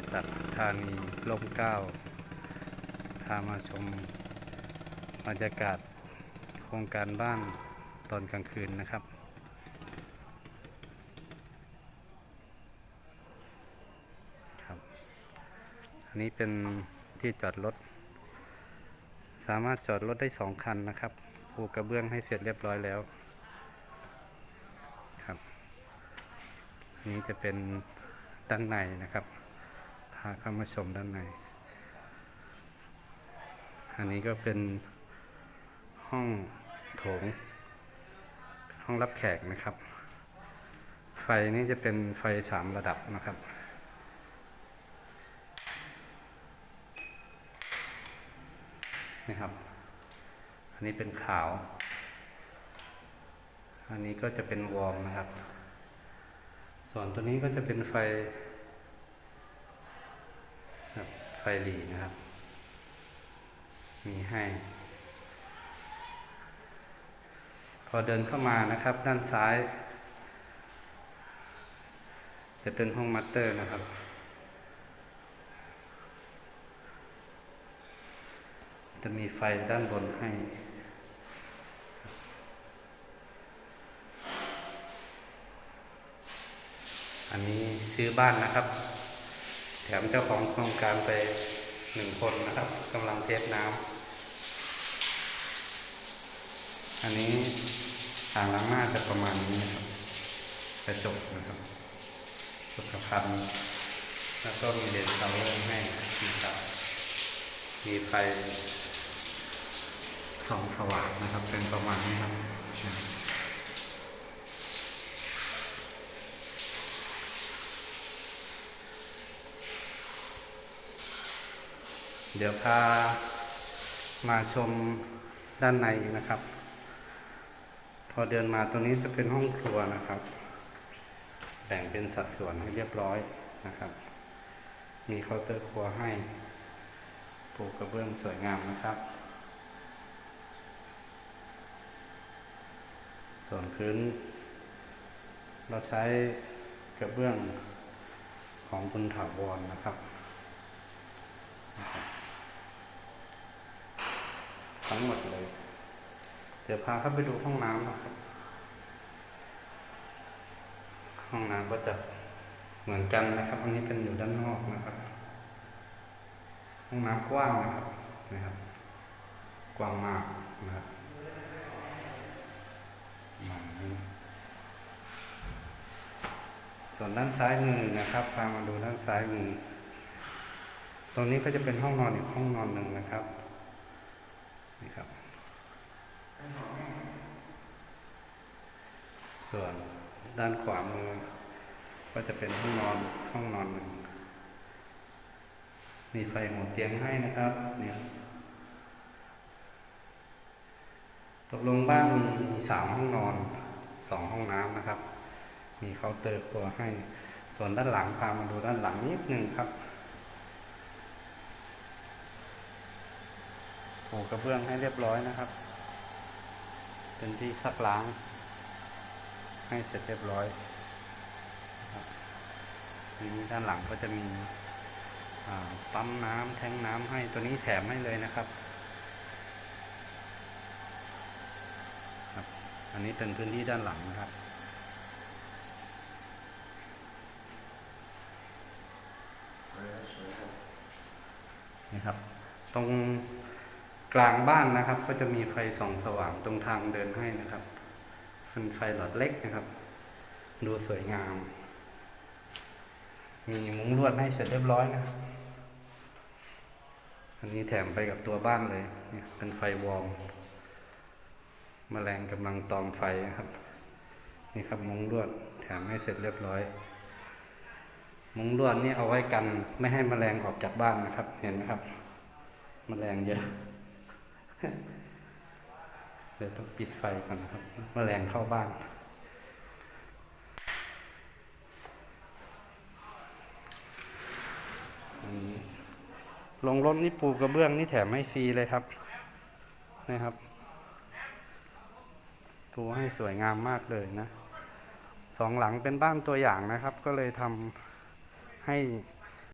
ตสัตธานีร่มเก้าพามาชมบรรยากาศโครงการบ้านตอนกลางคืนนะครับ ครับ อันนี้เป็นที่จอดรถ สามารถจอดรถได้สองคันนะครับปูกระเบื้องให้เสร็จเรียบร้อยแล้ว ครับ อันนี้จะเป็นด้านในนะครับาเข้ามาชมด้านใน อันนี้ก็เป็นห้องโถง ห้องรับแขกนะครับ ไฟนี่จะเป็นไฟสามระดับนะครับนี่ครับ อันนี้เป็นขาว อันนี้ก็จะเป็นวอร์มนะครับ ส่วนตัวนี้ก็จะเป็นไฟครับ ไฟหลีนะครับ มีให้ พอเดินเข้ามานะครับ ด้านซ้าย จะเป็นห้องมัตเตอร์นะครับ จะมีไฟด้านบนให้อันนี้ซื้อบ้านนะครับ แถมเจ้าของโครงการไปหนึ่งคนนะครับกำลังเทสน้ำอันนี้ทางล้างหน้าจะประมาณนี้นะครับกระจกนะครับสุขภัณฑ์แล้วก็มีเลนส์เราเริ่มให้นะครับมีไฟสองสว่างนะครับ เป็นประมาณนี้ครับ เดี๋ยวพามาชมด้านในนะครับ พอเดินมาตรงนี้จะเป็นห้องครัวนะครับ แบ่งเป็นสัดส่วนให้เรียบร้อยนะครับ มีเคาน์เตอร์ครัวให้ปูกระเบื้องสวยงามนะครับ ส่วนพื้น เราใช้กระเบื้องของคุณถาวรนะครับ ทั้งหมดเลย เดี๋ยวพาเข้าไปดูห้องน้ำนะครับ ห้องน้ำก็จะเหมือนกันนะครับ อันนี้เป็นอยู่ด้านนอกนะครับ ห้องน้ำกว้างนะครับนะครับ กว้างมากนะครับประมาณนี้ส่วนด้านซ้ายมือนะครับพามาดูด้านซ้ายมือ ตรงนี้ก็จะเป็นห้องนอนอีกห้องนอนหนึ่งนะครับ นี่ครับ ส่วนด้านขวามือ ก็จะเป็นห้องนอนห้องนอนหนึ่งมีไฟหัวเตียงให้นะครับ เนี่ยตกลงบ้านมีสามห้องนอนสองห้องน้ำนะครับ มีเคาน์เตอร์ครัวให้ ส่วนด้านหลังพามาดูด้านหลังนิดหนึ่งครับ ปูกระเบื้องให้เรียบร้อยนะครับ เป็นที่ซักล้าง ให้เสร็จเรียบร้อยทีนี้ด้านหลังก็จะมีปั๊มน้ำแทงน้ำให้ตัวนี้แถมให้เลยนะครับครับ อันนี้เป็นพื้นที่ด้านหลังนะครับนี่ครับ ตรง กลางบ้านนะครับ ก็จะมีไฟส่องสว่างตรงทางเดินให้นะครับเป็นไฟหลอดเล็กนะครับ ดูสวยงาม มีมุ้งลวดให้เสร็จเรียบร้อยนะอันนี้แถมไปกับตัวบ้านเลยเนี่ยเป็นไฟวอร์มมแมลงกำลังตอมไฟนะครับ นี่ครับมุ้งลวดแถมให้เสร็จเรียบร้อย มุ้งลวดนี่เอาไว้กันไม่ให้แมลงออกจากบ้านนะครับ เห็นไหมครับแมลงเยอะ เดี๋ยวต้องปิดไฟก่อนนะครับแมลงเข้าบ้านลงรถนี่ปูกระเบื้องนี่แถมให้ฟรีเลยครับ นะครับปูให้สวยงามมากเลยนะสองหลังเป็นบ้านตัวอย่างนะครับ ก็เลยทำให้